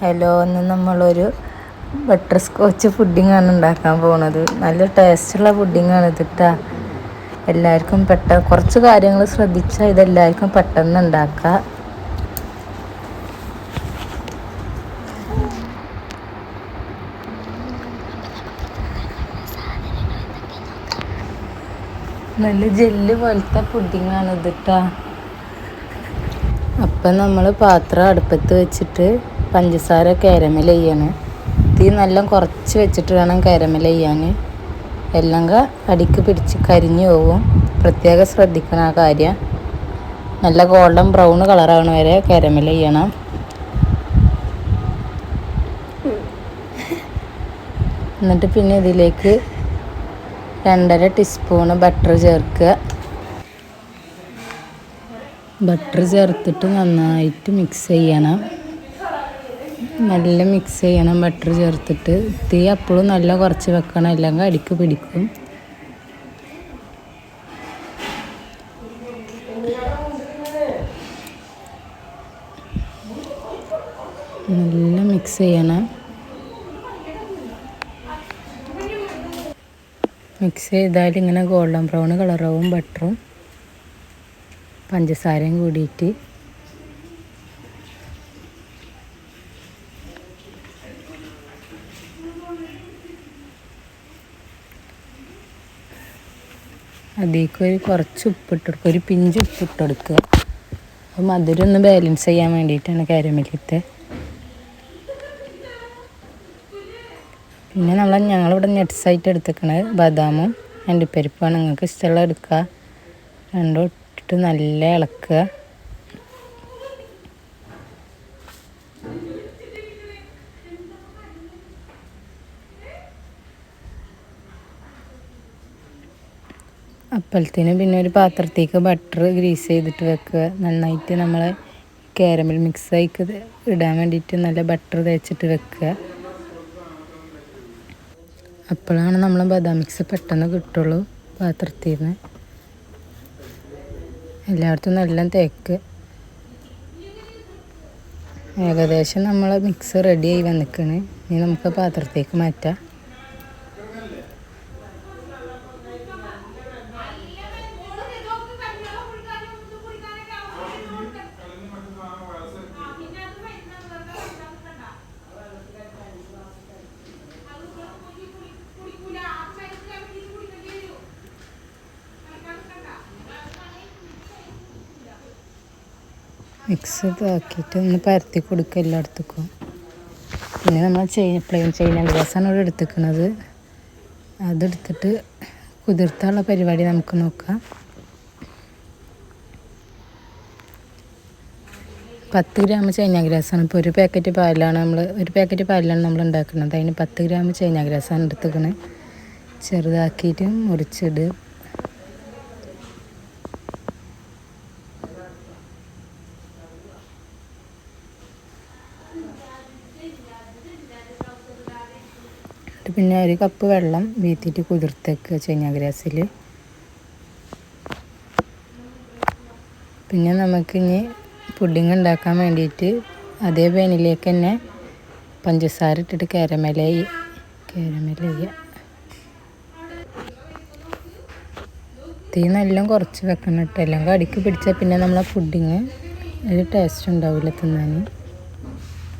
Hello ഇന്ന് നമ്മളൊരു butter scotch പുഡിങ്ങാണ് ഉണ്ടാക്കാൻ പോണത്. നല്ല ടേസ്റ്റുള്ള പുഡിങ്ങാണ് ഇതിട്ടാ എല്ലാവർക്കും പെട്ടെന്ന് കുറച്ച് കാര്യങ്ങൾ ശ്രദ്ധിച്ചാൽ ഇതെല്ലാവർക്കും പെട്ടെന്ന് ഉണ്ടാക്കാം. നല്ല ജെല്ല് പോലത്തെ പുഡിങ്ങാണ് ഇതിട്ടാ അപ്പം നമ്മൾ പാത്രം അടുപ്പത്ത് വെച്ചിട്ട് പഞ്ചസാര കാരമൽ ചെയ്യാണ് തീ നല്ല കുറച്ച് വെച്ചിട്ട് വേണം കാരമൽ ചെയ്യാൻ എല്ലാം അടിക്ക് പിടിച്ച് കരിഞ്ഞു പോകും പ്രത്യേകം ശ്രദ്ധിക്കണം ആ കാര്യം. നല്ല ഗോൾഡൻ ബ്രൗൺ കളറാവണ വരെ കാരമൽ ചെയ്യണം എന്നിട്ട് പിന്നെ ഇതിലേക്ക് രണ്ടര ടീസ്പൂണ് ബട്ടർ ചേർക്കുക. ബട്ടർ ചേർത്തിട്ട് നന്നായിട്ട് മിക്സ് ചെയ്യണം. നല്ല മിക്സ് ചെയ്യണം ബട്ടർ ചേർത്തിട്ട്. തീ അപ്പോഴും നല്ല കുറച്ച് വെക്കണം അല്ലെങ്കിൽ അടിക്ക് പിടിക്കും. നല്ല മിക്സ് ചെയ്യണം. മിക്സ് ചെയ്താൽ ഇങ്ങനെ ഗോൾഡൻ ബ്രൗൺ കളറാവും ബട്ടറും പഞ്ചസാരയും കൂടിയിട്ട്. അതിലേക്ക് ഒരു കുറച്ച് ഉപ്പിട്ട് കൊടുക്കുക. ഒരു പിഞ്ച് ഉപ്പിട്ട് കൊടുക്കുക. അപ്പോൾ മധുരം ഒന്ന് ബാലൻസ് ചെയ്യാൻ വേണ്ടിയിട്ടാണ് കാരമലിത്തെ പിന്നെ നമ്മൾ ഞങ്ങളിവിടെ നെറ്റ്സായിട്ട് എടുത്തേക്കണത് ബദാമും അണ്ടിപ്പരിപ്പാണ് നിങ്ങൾക്ക് ഇഷ്ടമുള്ള എടുക്കുക. രണ്ടും ഇട്ടിട്ട് നല്ല ഇളക്കുക. അപ്പലത്തിന് പിന്നെ ഒരു പാത്രത്തേക്ക് ബട്ടർ ഗ്രീസ് ചെയ്തിട്ട് വെക്കുക. നന്നായിട്ട് നമ്മൾ കാരമൽ മിക്സ് ആയിക്ക് ഇടാൻ വേണ്ടിയിട്ട് നല്ല ബട്ടർ തേച്ചിട്ട് വെക്കുക. അപ്പോഴാണ് നമ്മൾ ബദാം മിക്സ് പെട്ടെന്ന് കിട്ടുള്ളൂ പാത്രത്തിൽ നിന്ന് എല്ലായിടത്തും നല്ല തേക്ക്. ഏകദേശം നമ്മൾ മിക്സ് റെഡി ആയി വന്നിക്കണ്. ഇനി നമുക്ക് പാത്രത്തേക്ക് മാറ്റാം. മിക്സ് ഇതാക്കിയിട്ട് ഒന്ന് പരത്തി കൊടുക്കുക എല്ലായിടത്തേക്കും. പിന്നെ നമ്മൾ ചെയിൻ പ്ലെയിൻ ചൈന ഗ്ലാസ്സാണ് ഇവിടെ എടുത്തിരിക്കുന്നത്. അതെടുത്തിട്ട് കുതിർത്താനുള്ള പരിപാടി നമുക്ക് നോക്കാം. പത്ത് ഗ്രാം ചൈന ഗ്രാസാണ്. ഇപ്പോൾ ഒരു പാക്കറ്റ് പാലാണ് നമ്മൾ ഒരു പാക്കറ്റ് പാലിലാണ് നമ്മൾ ഉണ്ടാക്കുന്നത്. അതിന് പത്ത് ഗ്രാം ചൈന ഗ്രാസാണ് എടുത്തിരിക്കുന്നത്. ചെറുതാക്കിയിട്ട് മുറിച്ചിടുക പിന്നെ ഒരു കപ്പ് വെള്ളം വീത്തിട്ട് കുതിർത്തേക്കുക ചൈന ഗ്രാസിൽ പിന്നെ നമുക്കിനി പുഡിങ് ഉണ്ടാക്കാൻ വേണ്ടിയിട്ട് അതേ പാനിലേക്ക് തന്നെ പഞ്ചസാര ഇട്ടിട്ട് കാരമല കാരമല തീ നല്ല കുറച്ച് വെക്കണം കേട്ടോ. അല്ലെങ്കിൽ കടിക്ക് പിടിച്ചാൽ പിന്നെ നമ്മളെ പുഡിങ് ഒരു ടേസ്റ്റ് ഉണ്ടാവില്ല തിന്നാൻ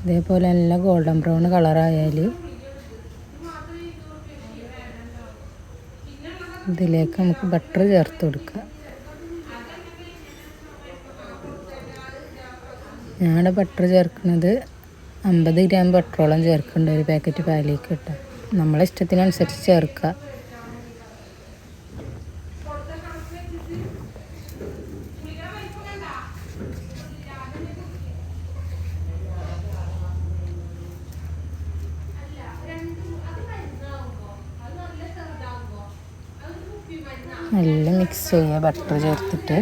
അതേപോലെ നല്ല ഗോൾഡൻ ബ്രൗൺ കളറായാൽ ഇതിലേക്ക് നമുക്ക് ബട്ടർ ചേർത്ത് കൊടുക്കുക ഞാനിവിടെ ബട്ടർ ചേർക്കുന്നത് അമ്പത് ഗ്രാം ബട്ടറോളം ചേർക്കേണ്ട ഒരു പാക്കറ്റ് പാലിലേക്ക് കിട്ടുക നമ്മളെ ഇഷ്ടത്തിനനുസരിച്ച് ചേർക്കുക. നല്ല മിക്സ് ചെയ്യുക ബട്ടർ ചേർത്തിട്ട്.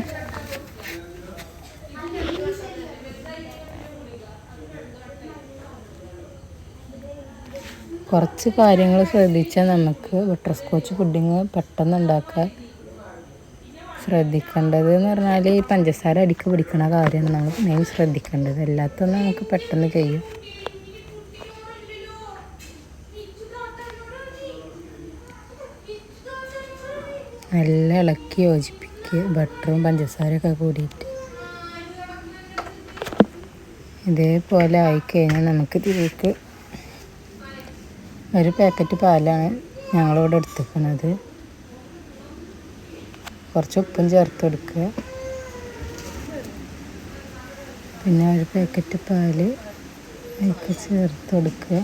കുറച്ച് കാര്യങ്ങൾ ശ്രദ്ധിച്ചാൽ നമുക്ക് ബട്ടർ സ്കോച്ച് പുഡിങ് പെട്ടെന്ന് ഉണ്ടാക്കാൻ ശ്രദ്ധിക്കേണ്ടത് എന്ന് പറഞ്ഞാൽ ഈ പഞ്ചസാര അടിക്ക് പിടിക്കണ കാര്യമാണ്. നമ്മൾ മെയിൻ ശ്രദ്ധിക്കേണ്ടത്. എല്ലാത്തൊന്നും നമുക്ക് പെട്ടെന്ന് കഴിയും നല്ല ഇളക്കി യോജിപ്പിക്കുക ബട്ടറും പഞ്ചസാരയൊക്കെ കൂടിയിട്ട്. ഇതേപോലെ ആയിക്കഴിഞ്ഞാൽ നമുക്ക് ഇതിലേക്ക് ഒരു പാക്കറ്റ് പാലാണ് ഞങ്ങളിവിടെ എടുത്തിരിക്കുന്നത്. കുറച്ച് ഉപ്പും ചേർത്ത് കൊടുക്കുക. പിന്നെ ഒരു പാക്കറ്റ് പാൽ അതിക്ക് ചേർത്ത് കൊടുക്കുക.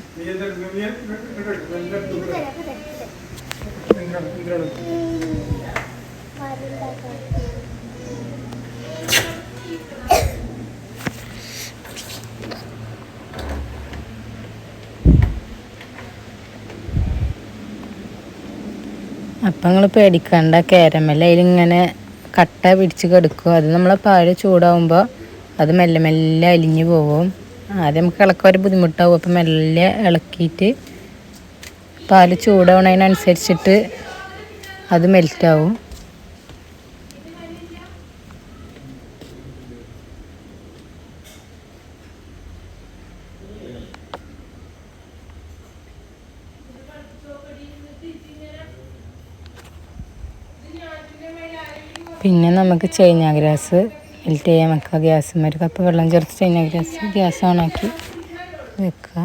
അപ്പം നിങ്ങൾ പേടിക്കണ്ട കേരമല്ല അതിലിങ്ങനെ കട്ട പിടിച്ച് കിടക്കും. അത് നമ്മളെ പാൽ ചൂടാവുമ്പോൾ അത് മെല്ലെ മെല്ലെ അലിഞ്ഞു പോകും ആദ്യം നമുക്ക് ഇളക്കാൻ ഒരു ബുദ്ധിമുട്ടാവും. അപ്പം മെല്ലെ ഇളക്കിയിട്ട് പാൽ ചൂടാവണതിനനുസരിച്ചിട്ട് അത് മെൽറ്റാവും പിന്നെ നമുക്ക് ചൈന ഗ്രാസ് മെൽറ്റ് ചെയ്യാൻ വെക്കുക. ഗ്യാസ് ഒരു കപ്പ് വെള്ളം ചേർത്ത് ചൈന ഗ്രാസ് ഗ്യാസ് ഓണാക്കി വെക്കുക.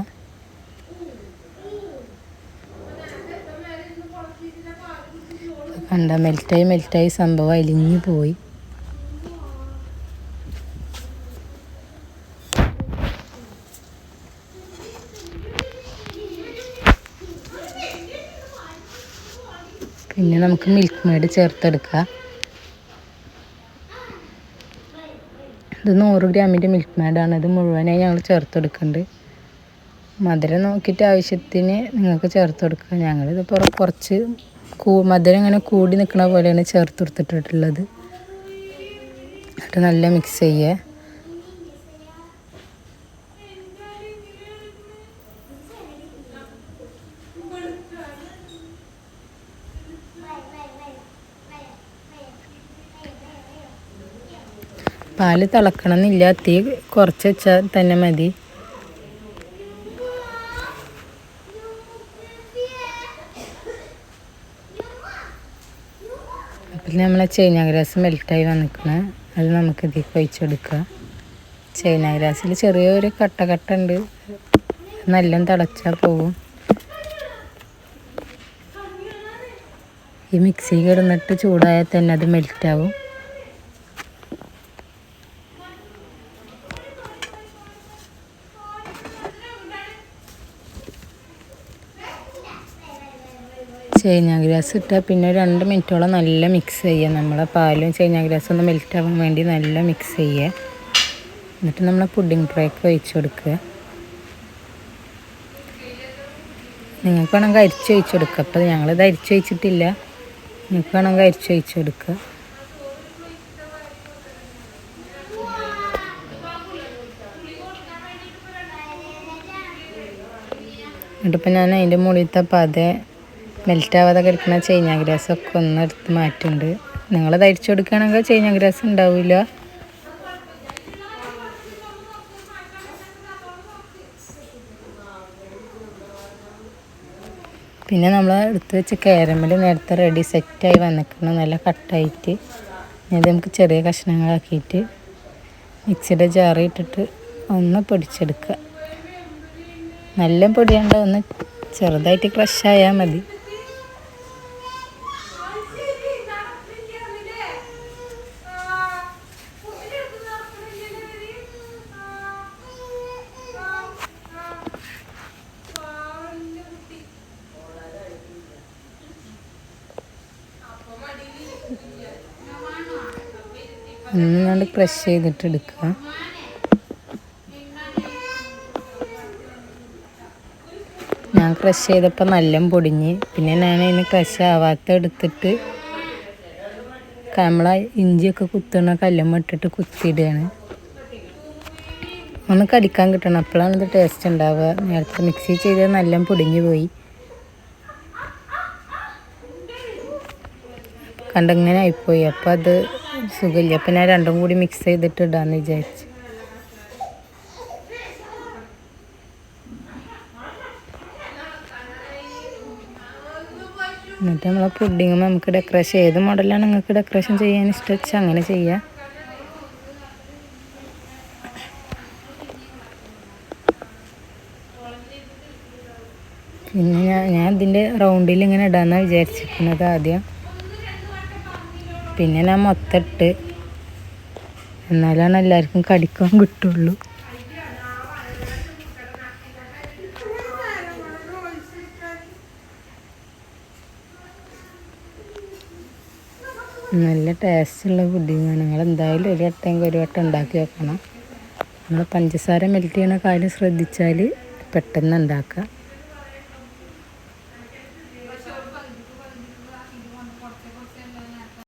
കണ്ട മെൽറ്റായി മെൽറ്റായി സംഭവം അലിഞ്ഞു പോയി. പിന്നെ നമുക്ക് മിൽക്ക് മേഡ് ചേർത്തെടുക്കുക ഇത് നൂറ് ഗ്രാമിന്റെ മിൽക്ക് മേഡാണ് ഇത് മുഴുവനായി ഞങ്ങൾ ചേർത്തെടുക്കുന്നുണ്ട്. മധുരം നോക്കിയിട്ട് ആവശ്യത്തിന് നിങ്ങൾക്ക് ചേർത്ത് കൊടുക്കുക ഞങ്ങളിതിപ്പോൾ കുറച്ച് കൂ മധുരം ഇങ്ങനെ കൂടി നിൽക്കുന്ന പോലെയാണ് ചേർത്ത് കൊടുത്തിട്ടുള്ളത്. എന്നിട്ട് നല്ല മിക്സ് ചെയ്യുക പാൽ തിളക്കണമെന്നില്ല. തീ കുറച്ച് വെച്ചാൽ തന്നെ മതി. അപ്പം നമ്മളെ ചൈന ഗ്രാസ് മെൽറ്റായി വന്നിക്കണേ. അത് നമുക്ക് ഇതിൽ ഒഴിച്ചെടുക്കുക ചൈന ഗ്രാസിൽ ചെറിയൊരു കട്ട കട്ട ഉണ്ട്. നല്ല തിളച്ചാൽ പോകും ഈ മിക്സി കിടന്നിട്ട് ചൂടായാൽ തന്നെ അത് മെൽറ്റാവും. ചൈന ഗ്രാസ് ഇട്ടാൽ പിന്നെ രണ്ട് മിനിറ്റോളം നല്ല മിക്സ് ചെയ്യുക നമ്മളെ പാലും ചേഞ്ഞാ ഗ്രാസും ഒന്ന് മെൽറ്റ് ആവാൻ വേണ്ടി നല്ല മിക്സ് ചെയ്യുക എന്നിട്ട് നമ്മൾ പുഡിംഗ് ട്രേക്ക് ഒഴിച്ച് കൊടുക്കുക. നിങ്ങൾക്ക് വേണമെങ്കിൽ അരിച്ച് ഒഴിച്ച് കൊടുക്കുക. അപ്പോൾ ഞങ്ങളിത് അരിച്ച് ഒഴിച്ചിട്ടില്ല. നിങ്ങൾക്ക് വേണമെങ്കിൽ അരിച്ച് ഒഴിച്ച് കൊടുക്കുക. എന്നിട്ടിപ്പോൾ ഞാൻ അതിന്റെ മുകളിലത്തെ പതേ മെൽറ്റാവാതെ കിടക്കുന്ന ചൈന ഗ്രാസൊക്കെ ഒന്ന് എടുത്ത് മാറ്റുന്നുണ്ട് നിങ്ങൾ തയ്ച്ചു കൊടുക്കുകയാണെങ്കിൽ ചൈന ഗ്രാസ് ഉണ്ടാവില്ല. പിന്നെ നമ്മൾ എടുത്ത് വെച്ച് കാരമൽ നേരത്തെ റെഡി സെറ്റായി വന്നിക്കണം നല്ല കട്ടായിട്ട്. ഇത് നമുക്ക് ചെറിയ കഷ്ണങ്ങളാക്കിയിട്ട് മിക്സിയുടെ ജാറി ഇട്ടിട്ട് ഒന്ന് പൊടിച്ചെടുക്കുക. നല്ല പൊടിയാണ്ട് ഒന്ന് ചെറുതായിട്ട് ക്രഷായാൽ മതി. ഒന്നുകൊണ്ട് ക്രഷ് ചെയ്തിട്ട് എടുക്കുക. ഞാൻ ക്രഷ് ചെയ്തപ്പോൾ നല്ല പൊടിഞ്ഞ്. പിന്നെ ഞാൻ അതിന് ക്രഷ് ആവാത്ത എടുത്തിട്ട് നമ്മളെ ഇഞ്ചിയൊക്കെ കുത്തുന്ന കല്ലുമ്മ ഇട്ടിട്ട് കുത്തിയിടുകയാണ്. ഒന്ന് കടിക്കാൻ കിട്ടണം. അപ്പോഴാണ് ഇത് ടേസ്റ്റ് ഉണ്ടാവുക. നേരത്തെ മിക്സി ചെയ്താൽ നല്ല പൊടിഞ്ഞു പോയി. കണ്ടങ്ങനെ ആയിപ്പോയി. അപ്പോൾ അത് സുഖമില്ല. അപ്പം ഞാൻ രണ്ടും കൂടി മിക്സ് ചെയ്തിട്ട് ഇടാന്ന് വിചാരിച്ചു. എന്നിട്ട് നമ്മളെ പുഡിങ്ങും നമുക്ക് ഡെക്കറേഷൻ ഏത് മോഡലാണ് നിങ്ങൾക്ക് ഡെക്കറേഷൻ ചെയ്യാൻ ഇഷ്ടം വെച്ചാൽ അങ്ങനെ ചെയ്യാം. പിന്നെ ഞാൻ ഞാൻ ഇതിന്റെ റൗണ്ടിൽ ഇങ്ങനെ ഇടാന്നാണ് വിചാരിച്ചിരിക്കുന്നത് ആദ്യം. പിന്നെ ഞാൻ മൊത്തം ഇട്ട് എന്നാലാണ് എല്ലാവർക്കും കടിക്കാൻ കിട്ടുള്ളൂ. നല്ല ടേസ്റ്റുള്ള പുഡിങ്ങാണ്. നിങ്ങൾ എന്തായാലും ഒരു വട്ടമെങ്കിൽ ഒരു വട്ടം ഉണ്ടാക്കി വെക്കണം. നമ്മൾ പഞ്ചസാര മെൽറ്റ് ചെയ്യണ കാര്യം ശ്രദ്ധിച്ചാൽ പെട്ടെന്ന് ഉണ്ടാക്കാം.